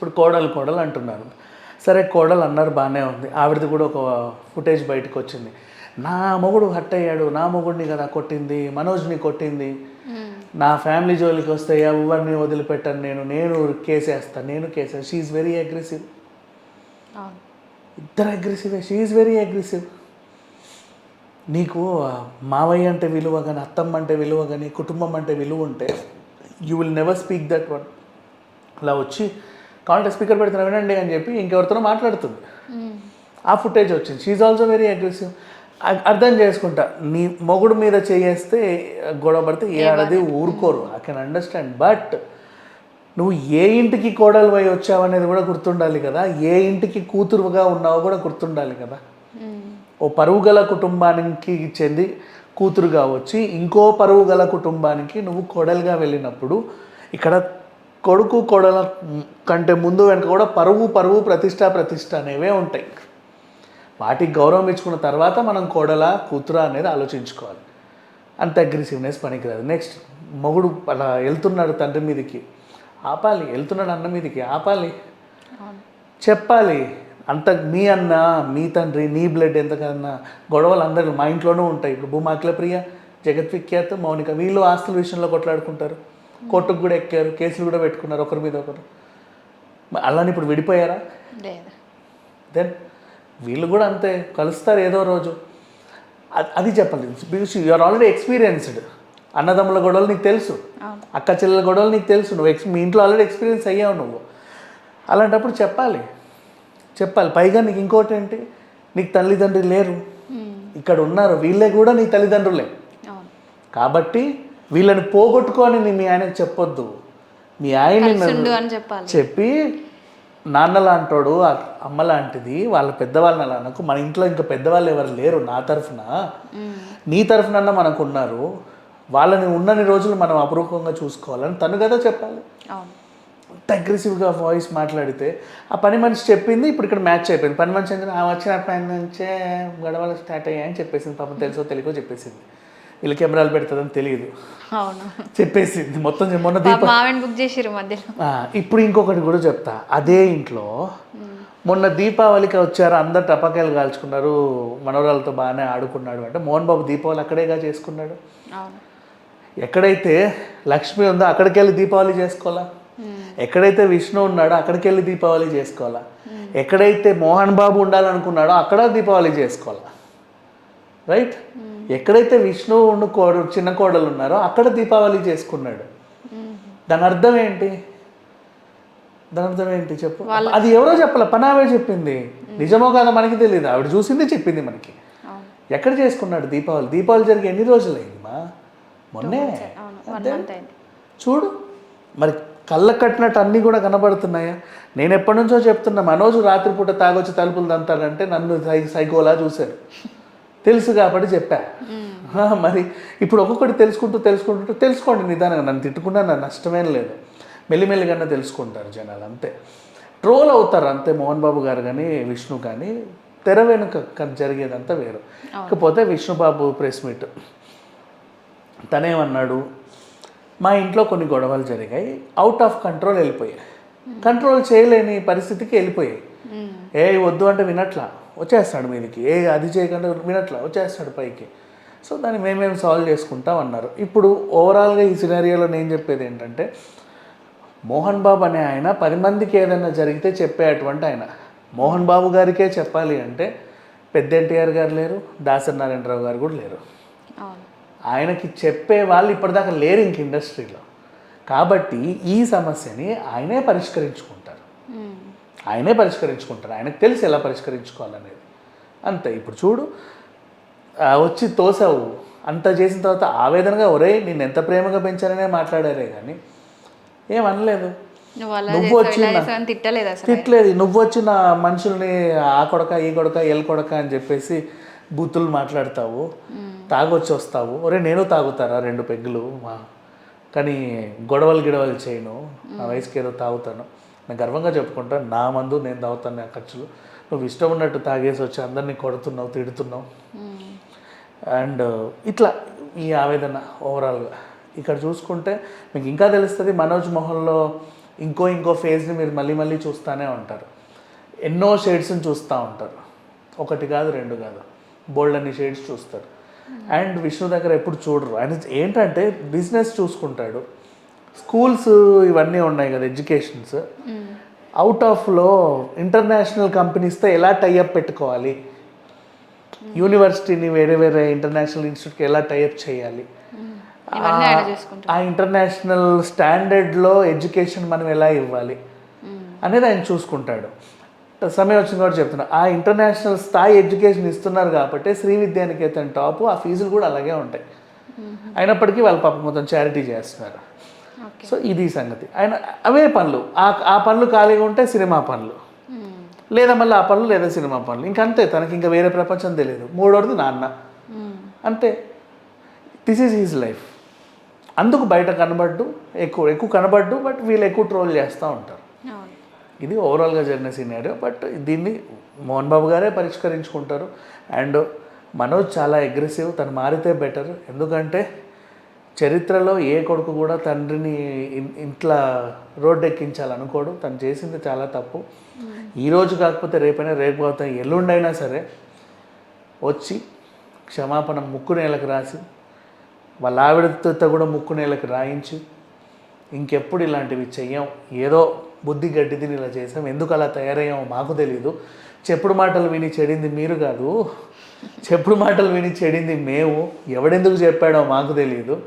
ఇప్పుడు కోడలు కోడలు అంటున్నారు సరే కోడలు అన్నారు బాగానే ఉంది. ఆవిడది కూడా ఒక ఫుటేజ్ బయటకు వచ్చింది. నా మొగుడు హట్ అయ్యాడు నా మొగుడిని కదా కొట్టింది మనోజ్ని కొట్టింది. నా ఫ్యామిలీ జోలికి వస్తే ఎవరిని వదిలిపెట్టాను నేను నేను కేసేస్తాను నేను కేసే షీఈ్ వెరీ అగ్రెసివ్ ఇద్దరు అగ్రెసివ్ షీఈ్ వెరీ అగ్రెసివ్ నీకు మావయ్య అంటే విలువ కానీ అత్తమ్మ అంటే విలువ కానీ కుటుంబం అంటే విలువ ఉంటే you will never speak that one అలా వచ్చి కావాలంటే స్పీకర్ పెడుతున్నా వినండి అని చెప్పి ఇంకెవరితోనో మాట్లాడుతుంది. ఆ ఫుటేజ్ వచ్చింది. షీఈ్ ఆల్సో వెరీ అగ్రెసివ్ అర్థం చేసుకుంటా. నీ మొగుడు మీద చేయేస్తే గొడవ పడితే ఏ ఆడది ఊరుకోరు. ఐ కెన్ అండర్స్టాండ్ బట్ నువ్వు ఏ ఇంటికి కోడలు పోయి వచ్చావనేది కూడా గుర్తుండాలి కదా. ఏ ఇంటికి కూతురుగా ఉన్నావో కూడా గుర్తుండాలి కదా. ఓ పరువు గల కుటుంబానికి చెంది కూతురుగా వచ్చి ఇంకో పరువు గల కుటుంబానికి నువ్వు కోడలుగా వెళ్ళినప్పుడు ఇక్కడ కొడుకు కోడల కంటే ముందు వెనుక కూడా పరువు పరువు ప్రతిష్ట ప్రతిష్ట అనేవే ఉంటాయి. వాటికి గౌరవం ఇచ్చుకున్న తర్వాత మనం కోడల కూతురా అనేది ఆలోచించుకోవాలి. అంత అగ్రెసివ్నెస్ పనికిరాదు. నెక్స్ట్ మొగుడు అలా వెళ్తున్నాడు తండ్రి మీదకి. ఆపాలి వెళ్తున్నాడు అన్న మీదకి ఆపాలి. చెప్పాలి అంత మీ అన్న మీ తండ్రి నీ బ్లడ్ ఎంతకన్నా గొడవలు అందరూ మా ఇంట్లోనూ ఉంటాయి. ఇప్పుడు భూమాకిల ప్రియ జగత్ విఖ్యాత్ మౌనిక వీళ్ళు ఆస్తుల విషయంలో కొట్లాడుకుంటారు. కోర్టుకు కూడా ఎక్కారు కేసులు కూడా పెట్టుకున్నారు ఒకరి మీద ఒకరు. అలానే ఇప్పుడు విడిపోయారా? దెన్ వీళ్ళు కూడా అంతే కలుస్తారు ఏదో రోజు. అది- చెప్పాలి. Because you're already experienced. అన్నదమ్ముల గొడవలు నీకు తెలుసు. అక్క చెల్లెల గొడవలు నీకు తెలుసు. నువ్వు ఎక్స్ మీ ఇంట్లో ఆల్రెడీ ఎక్స్పీరియన్స్ అయ్యావు నువ్వు. అలాంటప్పుడు చెప్పాలి. చెప్పాలి. పైగా నీకు ఇంకోటి ఏంటి? నీకు తల్లిదండ్రులు లేరు. ఇక్కడ ఉన్నారు. వీళ్ళే కూడా నీ తల్లిదండ్రులే. కాబట్టి వీళ్ళని పోగొట్టుకొని మీ ఆయనకు చెప్పొద్దు. మీ చెప్పాలి. చెప్పి నాన్న లాంటోడు అమ్మ లాంటిది వాళ్ళ పెద్దవాళ్ళని అలా అనకు. మన ఇంట్లో ఇంకా పెద్దవాళ్ళు ఎవరు లేరు నా తరఫున. నీ తరఫునన్నా మనకు ఉన్నారు వాళ్ళని ఉన్నన్ని రోజులు మనం అపురూపంగా చూసుకోవాలని తను కదా చెప్పాలి. అంత అగ్రెసివ్గా వాయిస్ మాట్లాడితే ఆ పని మనిషి చెప్పింది ఇప్పుడు ఇక్కడ మ్యాచ్ అయిపోయింది. పని మనిషి అంటే ఆ వచ్చిన పని నుంచే గొడవలు స్టార్ట్ అయ్యాయని చెప్పేసింది. పాపం తెలుసో తెలియకో చెప్పేసింది. వీళ్ళు కెమెరాలు పెడుతుందని తెలియదు. అవును. చెప్పేసింది. మొత్తం మొన్న బుక్ మధ్యలో. ఆ, ఇప్పుడు ఇంకొకటి కూడా చెప్తా. అదే ఇంట్లో మొన్న దీపావళికి వచ్చారు అందరు టపాకాయలు కాల్చుకున్నారు మనవరాలతో బాగానే ఆడుకున్నాడు అంటే మోహన్ బాబు దీపావళి అక్కడేగా చేసుకున్నాడు. ఎక్కడైతే లక్ష్మి ఉందో అక్కడికి వెళ్ళి దీపావళి చేసుకోవాలా? ఎక్కడైతే విష్ణు ఉన్నాడో అక్కడికి వెళ్ళి దీపావళి చేసుకోవాలా? ఎక్కడైతే మోహన్ బాబు ఉండాలనుకున్నాడో అక్కడ దీపావళి చేసుకోవాలా? రైట్? ఎక్కడైతే విష్ణు ఉండు కోడ చిన్న కోడలు ఉన్నారో అక్కడ దీపావళి చేసుకున్నాడు. దాని అర్థం ఏంటి? దాని అర్థం ఏంటి చెప్పు? అది ఎవరో చెప్పాల పనావే చెప్పింది. నిజమో కాదో మనకి తెలియదు ఆవిడ చూసింది చెప్పింది మనకి. ఎక్కడ చేసుకున్నాడు దీపావళి? దీపావళి జరిగి ఎన్ని రోజులైంది మా మొన్నే చూడు. మరి కళ్ళ కట్టినట్టు అన్నీ కూడా కనబడుతున్నాయా? నేను ఎప్పటి నుంచో చెప్తున్నా మనోజు రాత్రిపూట తాగొచ్చి తలుపులు దంతాడంటే నన్ను సై సైకోలా చూశారు. తెలుసు కాబట్టి చెప్పా. మరి ఇప్పుడు ఒక్కొక్కటి తెలుసుకుంటూ తెలుసుకుంటూ తెలుసుకోండి నిదానంగా. నన్ను తిట్టుకున్నా నా నష్టమేం లేదు. మెల్లిమెల్లిగానే తెలుసుకుంటారు జనాలు అంతే. ట్రోల్ అవుతారు అంతే. మోహన్ బాబు గారు కానీ విష్ణు కానీ తెర వెనుక జరిగేదంతా వేరు. ఇకపోతే విష్ణుబాబు ప్రెస్ మీట్. తనేమన్నాడు మా ఇంట్లో కొన్ని గొడవలు జరిగాయి అవుట్ ఆఫ్ కంట్రోల్ వెళ్ళిపోయాయి. కంట్రోల్ చేయలేని పరిస్థితికి వెళ్ళిపోయాయి. ఏ వద్దు అంటే వినట్లా. వచ్చేస్తాడు మీదికి. ఏ అది చేయకుండా వినట్లా వచ్చేస్తాడు పైకి. సో దాన్ని మేమేం సాల్వ్ చేసుకుంటాం అన్నారు. ఇప్పుడు ఓవరాల్గా ఈ సినారియోలో నేను చెప్పేది ఏంటంటే మోహన్ బాబు అనే ఆయన పది మందికి ఏదైనా జరిగితే చెప్పేటువంటి ఆయన. మోహన్ బాబు గారికే చెప్పాలి అంటే పెద్ద ఎన్టీఆర్ గారు లేరు దాసరి నారాయణరావు గారు కూడా లేరు. ఆయనకి చెప్పే వాళ్ళు ఇప్పటిదాకా లేరు ఇంక ఇండస్ట్రీలో. కాబట్టి ఈ సమస్యని ఆయనే పరిష్కరించుకుంటారు. ఆయనే పరిష్కరించుకుంటారు. ఆయనకు తెలిసి ఎలా పరిష్కరించుకోవాలనేది. అంతే ఇప్పుడు చూడు వచ్చి తోసావు. అంత చేసిన తర్వాత ఆవేదనగా ఒరే నేను ఎంత ప్రేమగా పెంచాననే మాట్లాడారే కానీ ఏమనలేదు నువ్వు అలా నువ్వు చేసావు, వచ్చి ఇలా నా- చేసావు అని తిట్టలేదు నువ్వు వచ్చి నా మనుషుల్ని ఆ కొడక ఈ కొడక ఎల్ కొడక అని చెప్పేసి బూతులు మాట్లాడతావు. తాగొచ్చి వస్తావు. ఒరే నేను తాగుతారా రెండు పెగ్గులు? మా కానీ గొడవలు గిడవలు చేయను. నా వయసుకి ఏదో తాగుతాను. నేను గర్వంగా చెప్పుకుంటాను నా మందు నేను తాగుతాను నా ఖర్చులు. నువ్వు ఇష్టం ఉన్నట్టు తాగేసి వచ్చి అందరినీ కొడుతున్నావు తిడుతున్నావు. మ్మ్. అండ్ ఇట్లా ఈ ఆవేదన ఓవరాల్గా ఇక్కడ చూసుకుంటే మీకు ఇంకా తెలుస్తుంది మనోజ్ మొహంలో ఇంకో ఇంకో ఫేజ్ని మీరు మళ్ళీ మళ్ళీ చూస్తూనే ఉంటారు. ఎన్నో షేడ్స్ని చూస్తూ ఉంటారు. ఒకటి కాదు రెండు కాదు. బోల్డ్ అన్ని షేడ్స్ చూస్తారు. అండ్ విష్ణు దగ్గర ఎప్పుడు చూడరు. ఆయన ఏంటంటే బిజినెస్ చూసుకుంటాడు. స్కూల్స్ ఇవన్నీ ఉన్నాయి కదా ఎడ్యుకేషన్స్. అవుట్ ఆఫ్లో ఇంటర్నేషనల్ కంపెనీస్తో ఎలా టైఅప్ పెట్టుకోవాలి? యూనివర్సిటీని వేరే వేరే ఇంటర్నేషనల్ ఇన్స్టిట్యూట్కి ఎలా టైఅప్ చేయాలి? చూసుకుంటారు ఆ ఇంటర్నేషనల్ స్టాండర్డ్లో ఎడ్యుకేషన్ మనం ఎలా ఇవ్వాలి? అనేది ఆయన చూసుకుంటాడు. సమయం వచ్చింది కూడా చెప్తున్నా. ఆ ఇంటర్నేషనల్ స్థాయి ఎడ్యుకేషన్ ఇస్తున్నారు కాబట్టి శ్రీ విద్యానికేతన్ టాప్ ఆ ఫీజులు కూడా అలాగే ఉంటాయి. అయినప్పటికీ వాళ్ళ పాప మొత్తం చారిటీ చేస్తున్నారు. సో ఇది సంగతి. ఆయన అవే పనులు. ఆ ఆ పనులు ఖాళీగా ఉంటే సినిమా పనులు. లేదా మళ్ళీ ఆ పనులు లేదా సినిమా పనులు. ఇంకంతే తనకి ఇంకా వేరే ప్రపంచం తెలియదు. మూడోది నాన్న. అంతే. దిస్ ఈజ్ హీజ్ లైఫ్ అందుకు బయట కనబడ్డు ఎక్కువ ఎక్కువ కనబడ్డు బట్ వీళ్ళు ఎక్కువ ట్రోల్ చేస్తూ ఉంటారు. ఇది ఓవరాల్గా జరిగిన సినారియో బట్ దీన్ని మోహన్ బాబు గారే పరిష్కరించుకుంటారు. అండ్ మనోజ్ చాలా అగ్రెసివ్ తను మారితే బెటర్ ఎందుకంటే చరిత్రలో ఏ కొడుకు కూడా తండ్రిని ఇంట్లో రోడ్డెక్కించాలనుకోడు. తను చేసింది చాలా తప్పు. ఈరోజు కాకపోతే రేపైనా రేపు కాకపోతే ఎల్లుండైనా సరే వచ్చి క్షమాపణ ముక్కు నేలకు రాసి వాళ్ళ ఆవిడతో కూడా ముక్కు నేలకు రాయించి ఇంకెప్పుడు ఇలాంటివి చెయ్యం. ఏదో బుద్ధి గడ్డి తిని ఇలా చేసాం. ఎందుకు అలా తయారయ్యామో మాకు తెలియదు చెప్పుడు మాటలు విని చెడింది మీరు కాదు. చెప్పుడు మాటలు విని చెడింది మేము. ఎవడెందుకు చెప్పాడో మాకు తెలియదు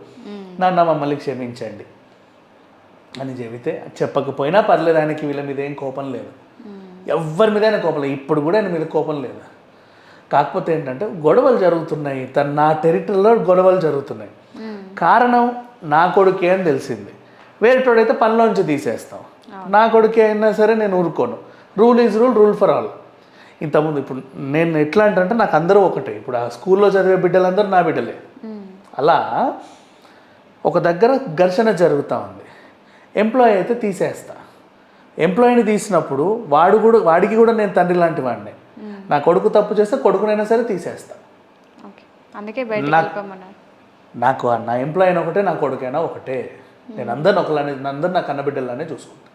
నాన్న మమ్మల్ని క్షమించండి అని చెబితే చెప్పకపోయినా పర్లేదు ఆయనకి వీళ్ళ మీద ఏం కోపం లేదు. ఎవరి మీదైనా కోపం లేదు. ఇప్పుడు కూడా ఆయన మీద కోపం లేదు. కాకపోతే ఏంటంటే గొడవలు జరుగుతున్నాయి. తన నా టెరిటరీలో గొడవలు జరుగుతున్నాయి. కారణం నా కొడుకే అని తెలిసింది. వేరేటోడైతే పనిలోంచి తీసేస్తాం. నా కొడుకే అయినా సరే నేను ఊరుకోను. Rule is rule rule for all ఇంతకుముందు ఇప్పుడు నేను ఎట్లా అంటే నాకు అందరూ ఒకటే. ఇప్పుడు ఆ స్కూల్లో చదివే బిడ్డలందరూ నా బిడ్డలే. అలా ఒక దగ్గర ఘర్షణ జరుగుతూ ఉంది. ఎంప్లాయీ అయితే తీసేస్తా. ఎంప్లాయీని తీసినప్పుడు వాడు కూడా వాడికి కూడా నేను తండ్రి లాంటి వాడిని. నా కొడుకు తప్పు చేస్తే కొడుకునైనా సరే తీసేస్తా. నాకు- నా ఎంప్లాయీ ఒకటే నా కొడుకైనా ఒకటే. నేను అందరిని ఒకలానే అందరు నా కన్నబిడ్డలానే చూసుకుంటాను